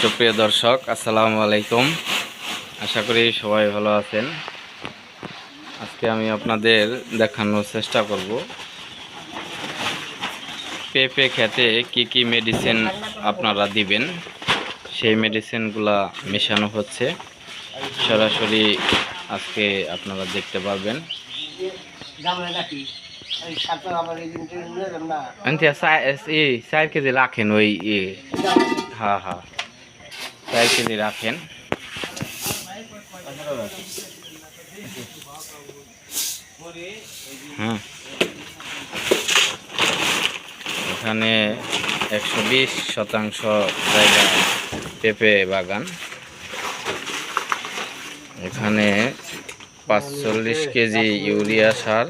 সুপ্রিয় দর্শক, আসসালামু আলাইকুম। আশা করি সবাই ভালো আছেন। আজকে আমি আপনাদের দেখানোর চেষ্টা করব। পেঁপে খেতে কি কি মেডিসিন আপনারা দিবেন? সেই মেডিসিনগুলা মেশানো হচ্ছে। সরাসরি আজকে আপনারা দেখতে পারবেন। চার কেজি রাখেন ওই হ্যাঁ হ্যাঁ চার কেজি রাখেন। হুম। এখানে একশো বিশ শতাংশ জায়গা পেঁপে বাগান। এখানে পাঁচচল্লিশ কেজি ইউরিয়া সার।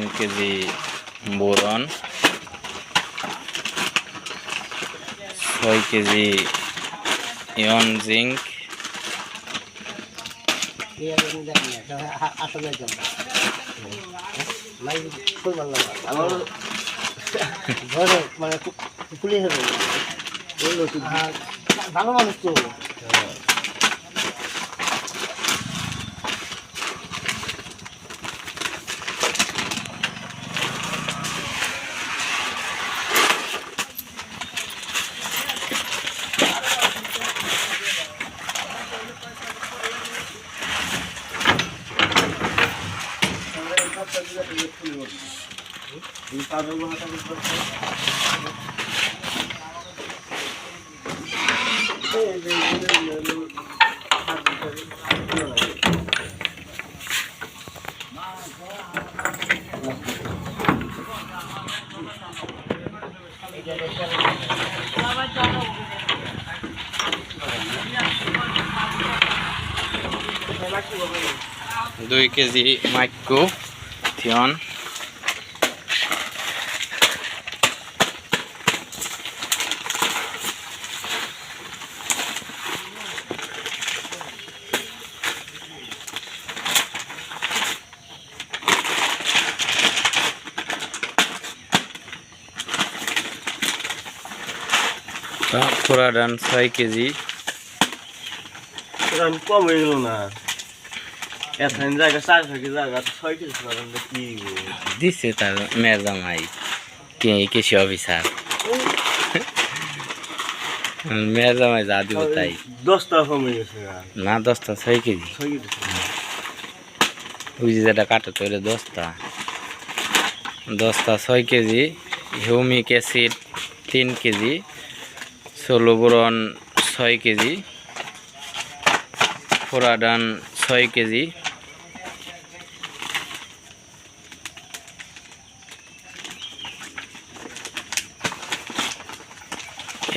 তিন কেজি বোরন ছয় কেজি ইয়ন জিঙ্ক মানে ভালো মানুষ তো দুই কেজি মাইক্রো থিয়ন। পুরাডান ছয় কেজি। কম হয়ে গেল না। এখানে জায়গা চার জায়গা ছয় কেজি কি দিছে তার মেয়ের জামাই কে কৃষি অফিসার। মেয়ের জামাই যা দিব তাই। দশটা কম গেছে না দশটা ছয় কেজি। ছয় কেজি ওই যে যেটা কাটো তো এটা দশটা। দশটা ছয় কেজি। হিউমিক অ্যাসিড তিন কেজি। সোলোবোরন ছয় কেজি ফোরাডান ছয় কেজি,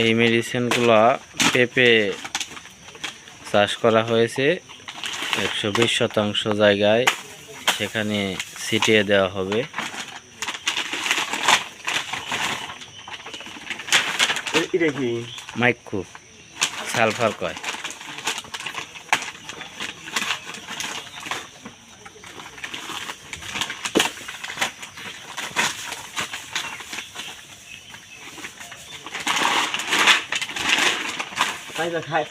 এই মেডিসিনগুলো পেঁপে চাষ করা হয়েছে একশো বিশ শতাংশ জায়গায়, সেখানে ছিটিয়ে দেওয়া হবে। এটা কি মাইক্রো সালফার কয়?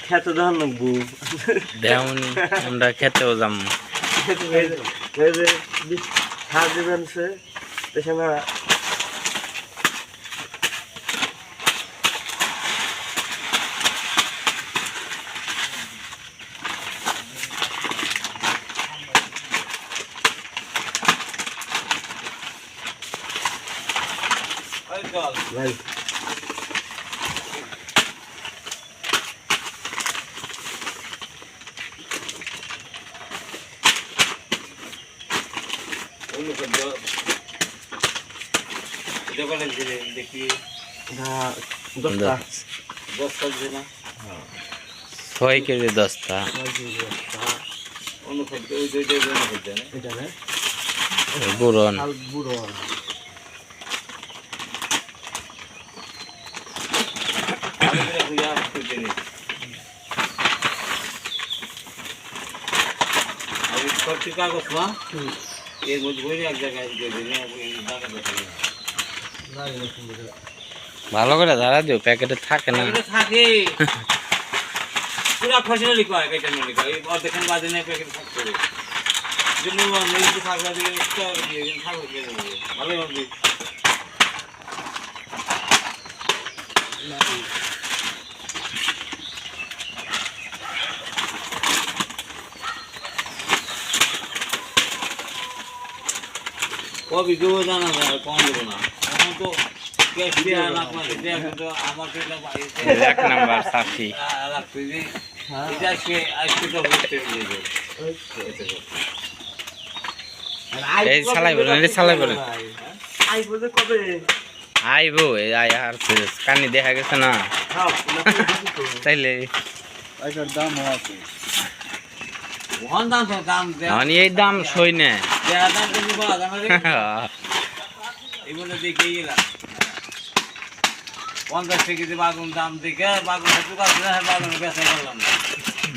খেতে দেওয়ার লাগবো। দেওনি আমরা খেতেও যাম। দেবেন সে দেখে না ভাই না, দশটা ছয় কেজি দশটা বুড়ন কাল বুড়ো করছি কাগজ না এর মধ্যে এক জায়গায় ভালো করে ধরা দিও প্যাকেটে থাকে না। থাকে। পুরা ফসলি বাজে না প্যাকেট থাকতে জন্য থাকবে থাকবে ভালো হবে। কবি দেবো জানা যায় কম দেবো না। এখন তো এক নাম্বার এই চালাই বলেন এই চালাই বলেন। আইবো আই আর কানি দেখা গেছে না। তাইলে। দাম আছে। মানে এই দাম সই না দেখে পঞ্চাশ দিয়ে বাগুন দাম দেখে বাগুন বাগুন বেচা করলাম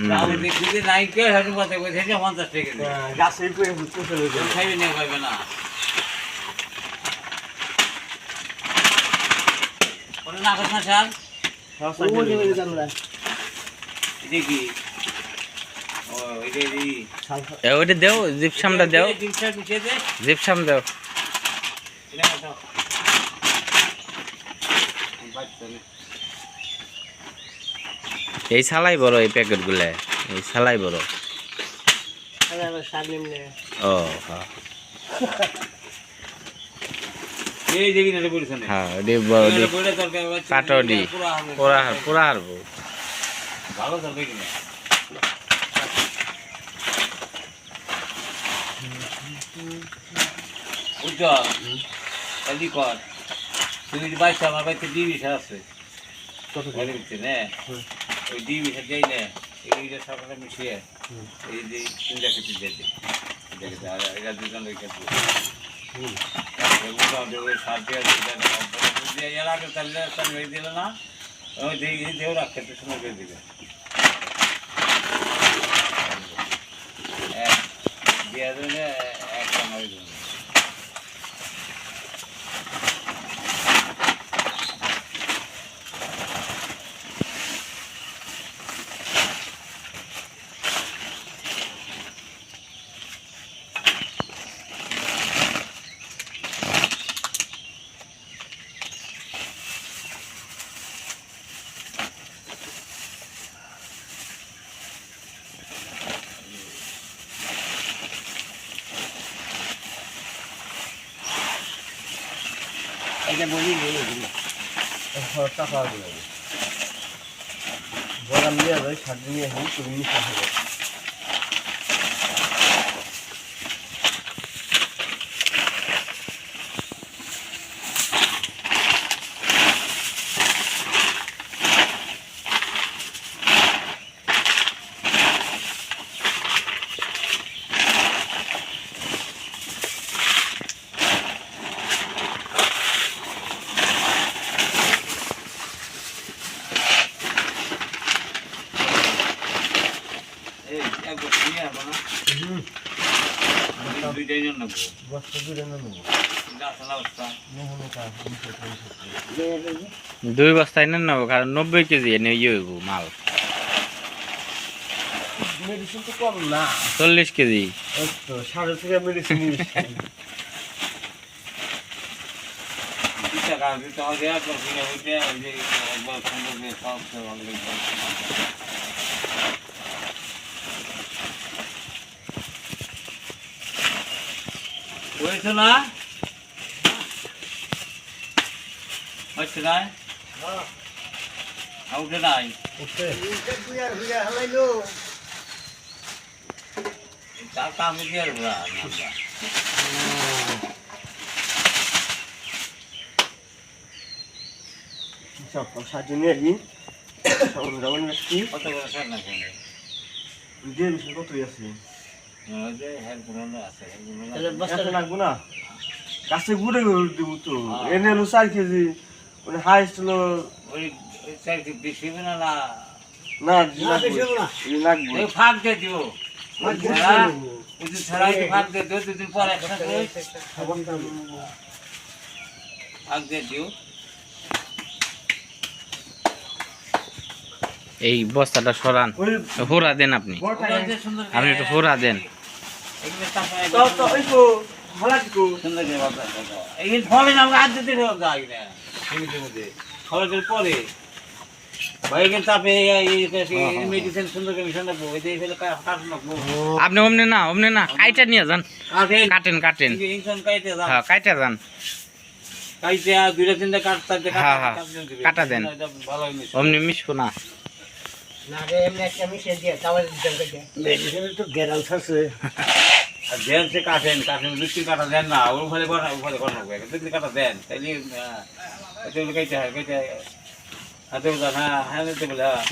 না আমি দেখি যে নাই কে হাটু কথা কই পঞ্চাশ কেউ খাইবে না খাইবে না না স্যার ও যে জানলা এটা কি ও এটা কি এ ওইটা দেও জিপসামটা দেও। জিপসাম দেও। এই সালাই বড় এই প্যাকেটগুলা এই সালাই বড়। ও হ্যাঁ এই দেখি না বলিস না হ্যাঁ এটি বড় এটা বলে দরকার কাটডি পুরা পুরা হারবো ভালো চলবে কিনা উজ্জ্বল কালি কর। যদি বাইশ আমার বাড়িতে ডি বিশ আছে। উঠছে না। ওই ডি বিশ যাই না। এইটা সকালে মিশিয়ে এই যে তিনটা কেটে যেতে এটা দুজন ওই ওই সার দিয়ে এর আগে তাহলে দিল না ওই দিয়ে দেও রাখতে একটু সময় করে দিবে। দিয়ে দেবে এক সময় দেবে এটা বলি বলি দিলা নিয়ে যাই সাত নিয়ে হোক তুমি নিতে হবে এই এক বছর নিয়ে আসব না এই দুইটাই জন্য নেব বস্তা দূরে নেব কিন্তু আসল অবস্থা মোহনে কা দুই বস্তায় নেন নেব, কারণ নব্বই কেজি এনে ইয়ে মাল। মেডিসিন তো কম না চল্লিশ কেজি। সাড়ে মেডিসিন টাকা দিতে হবে সব অনেক হয়েছে না? হচ্ছে না? উঠে নাই। তার কাম দিয়ে আর সাজিয়ে নিয়ে কি কত স্যার না কতই আছে? গাছে ঘুরে ঘুরে দিব তো। এনে হলো চার কেজি। মানে হাইস্ট হলো না ফাঁক দিয়ে দিও ফাঁক দিয়ে? দিও। দুদিন পরে একসাথে ওই ভাগ দিয়ে দিও। এই বস্তাটা সরান। হোরা দেন আপনি। আপনি একটু হোরা দেন। পরে। আপনি অমনে না অমনে না কাইটা নিয়ে যান। কাটেন। কাটেন হ্যাঁ কাইটা যান। আর দুইটা তিনটা কাটতে হ্যাঁ, হ্যাঁ, কাটা দেন। অমনি মিশবো না। মেডিসিনের তো গ্যারান্স আছে। আর দেন সে কাটেন কাটেন দুটি কাটা দেন না ওর ফলে করা ওর ফলে করা হবে। দুটি কাটা দেন তাইলে হয় হাতে হ্যাঁ হ্যাঁ। বলে হ্যাঁ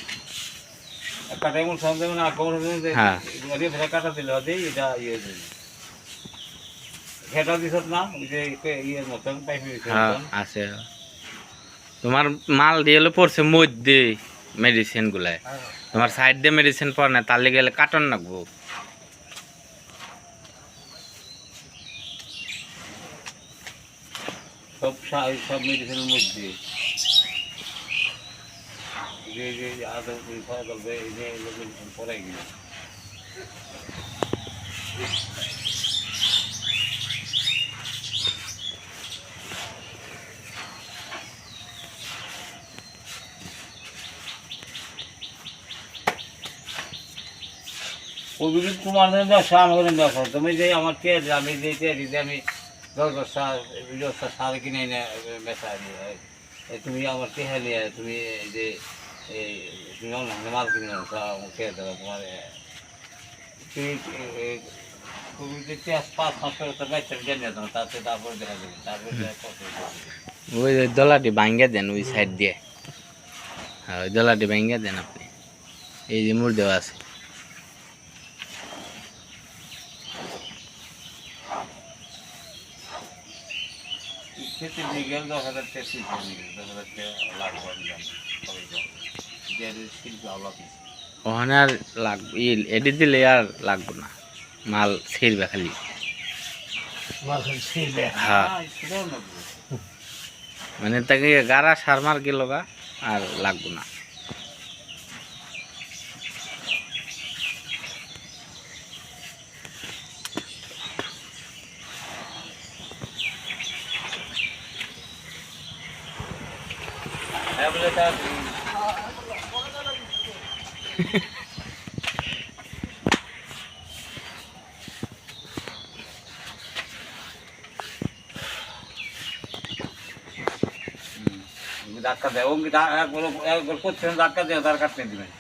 কাটা এমন কোমর হ্যাঁ। কাটা দিলে হবে এটা ইয়ে ঘেটা দিছ না ওই যে ইয়ের মতন পাইপের হ্যাঁ মতন। আছে। তোমার মাল দিয়ে পড়ছে মধ্যে। মেডিসিন গুলাই। তোমার সাইড দিয়ে মেডিসিন পড়ে না তার লেগে কাটন রাখব সব সব মেডিসিনের মধ্যে। যে যে আদৌ ওই ফল করবে এই যে মেডিসিন গেল যদি তোমার ব্যবসা আমাকে তুমি যে আমার কে আমি যে কে আমি সার কিনে এনে বেচা তুমি আমার টেহা নিয়ে তুমি যে এই তুমি কে তুমি। ওই দলাটি ভাঙ্গে দেন ওই সাইড দিয়ে। হ্যাঁ ওই দলাটি ভাঙ্গে দেন আপনি। এই যে মুড় দেওয়া আছে। খেতে নিয়ে গেলে দশ হাজার টাকা শিল্প নিয়ে গেলে দশ হাজার টাকা লাভ শিল্প ওখানে আর লাগবে এটি দিলে আর লাগবে না মাল ছিড়বে খালি হ্যাঁ। হ্যাঁ নেব মানে তাকে গাড়া সার মার গেল আর লাগবে না হ্যাঁ বলে তার ধাক্কা দেয়। ওমনি একবার একবার করছেন ধাক্কা দেয় তার কাটতে দিবেন।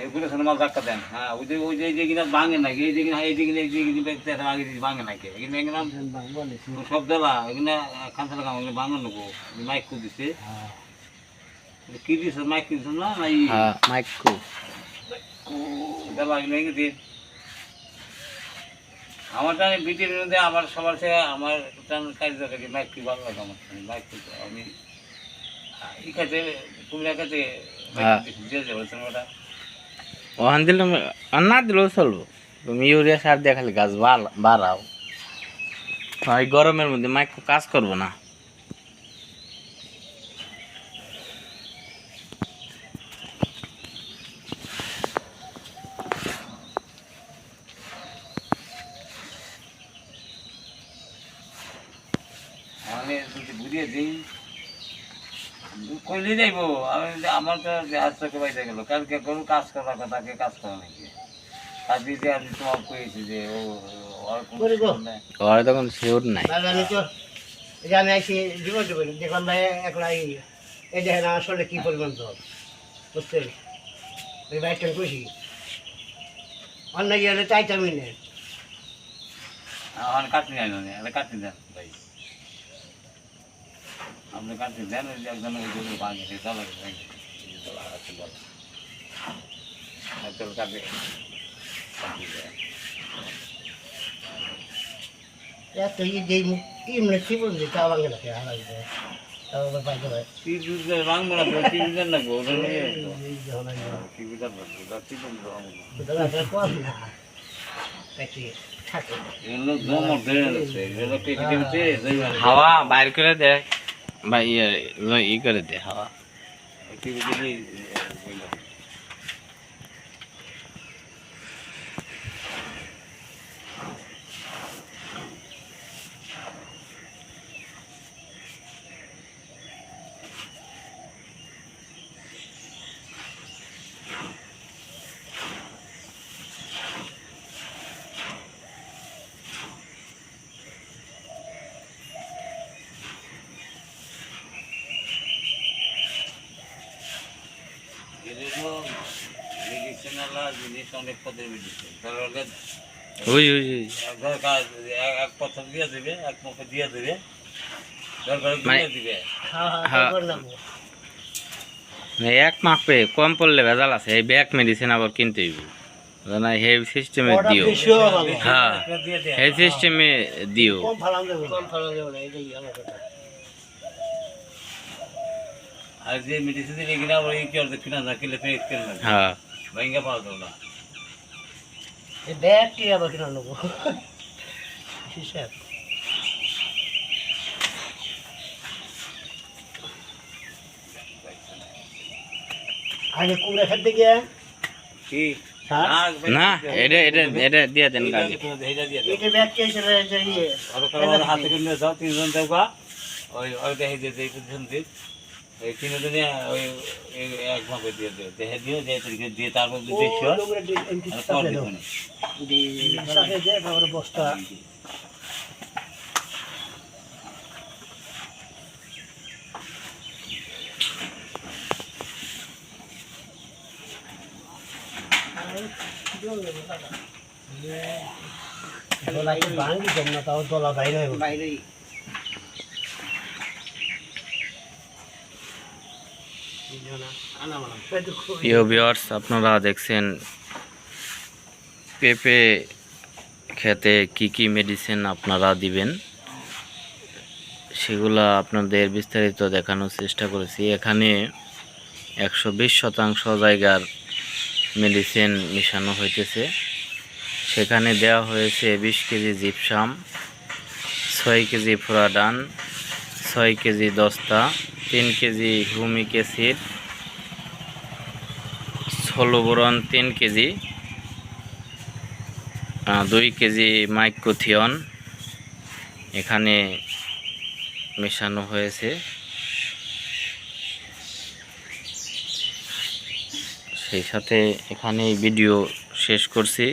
এইগুলো শোনো ধাক্কা দেন। হ্যাঁ ওই যে ওই যে যে কিনা ভাঙে নাকি এই যে কিনা এই যে কিনা এই যে কিনা আগে ভাঙে নাকি। এখানে এখানে সব দেলা এখানে খানসালা কাম এখানে ভাঙান নেব মাইক কো দিছে কি দিছে? মাইক দিছ না? হ্যাঁ মাইকু এখানে দিয়ে। আমার টানে বিটির মধ্যে আমার সবার থেকে আমার টান কাজ দেখে মাইক কি ভালো লাগে আমার মাইক আমি ই খাতে কুমিরা খাতে ওখান দিলে না দিলেও চলবো। তুমি ইউরিয়া সার দিয়ে খালি গাছ বাড়াও। এই গরমের মধ্যে মাইক কাজ করব না। আমি যদি বুঝিয়ে দিই কইলে যাইবো? আমি আমার তো হাত চোখে বাইতে গেল। কালকে গরু কাজ করার কথা কে কাজ করে নাকি কাজ আমি তোমার কইছি যে ও ওর। তখন শিওর নাই। আমি আইসি জীবন ভাই একলা এই কি পরিমাণ জল বুঝছেন? ওই বাইকটা খুশি। অন্য গেলে চাইতামই না। আমার কাটনি কাটনি দেন ভাই আপনি কাটনি দেন ওই যে একজন ওই গরু ভাঙে সে চলা ভাঙে এই যে চলা আছে বল আর তোর কাটে কাটনি দেন। এত ই যেই এমনি জীবন দিতে আমার গেলে হারাই যায় তাও পাইতে হয়। ভাঙবো না তো না গো ওটা নিয়ে না দিতে হাওয়া বাইর করে দে বা ইয়ে ই করে দে হাওয়া কেটে দিলে এগুলো মেডিসিনাল জিনিস অনেক ওই ওই ওই। দরকার এক- এক দিয়ে দিবে এক মুখে দিয়ে দিবে দরকার মানে- দিয়ে দিবে। হ্যাঁ হ্যাঁ। হ্যাঁ। মানে এক মাপে কম পড়লে ভেজাল আছে এই ব্যাক মেডিসিন আবার কিনতে হইব। না হে সিস্টেমে দিও। হ্যাঁ দিয়ে সিস্টেমে দিও। কম ফালাম দেবো কম ফালাম দেবো না এটাই আমার কথা। আর যে মেডিসিন আবার এই কি কিনা না কিনলে ফেরত কিনা হ্যাঁ। ভেঙে পাওয়া যাবে না। এই ব্যাগটি আবার কিনা নেব হিসাব আগে কুমড়া খেতে গিয়ে। কি? হ্যাঁ? না এটা এটা এটা দিয়ে দেন কাজে। এটা ব্যাগ কে ছিল যে। আর হাতে কিনে যাও তিনজন দেওয়া ওই ওই দেখে দিয়ে দেয় বস্তা। দোলা বাইরে হইব বাইরেই প্রিয় আপনারা দেখছেন পেঁপে খেতে কি কি মেডিসিন আপনারা দিবেন? সেগুলা আপনাদের বিস্তারিত দেখানোর চেষ্টা করেছি। এখানে একশো বিশ শতাংশ জায়গার মেডিসিন মিশানো হইতেছে। সেখানে দেওয়া হয়েছে বিশ কেজি জিপসাম ছয় কেজি ফোরাডান, ছয় কেজি দস্তা, তিন কেজি হুমিক অ্যাসিড ষোলো বোরন, তিন কেজি দুই কেজি মাইক্রোথিয়ন এখানে মেশানো হয়েছে। সেই সাথে এখানে ভিডিও শেষ করছি।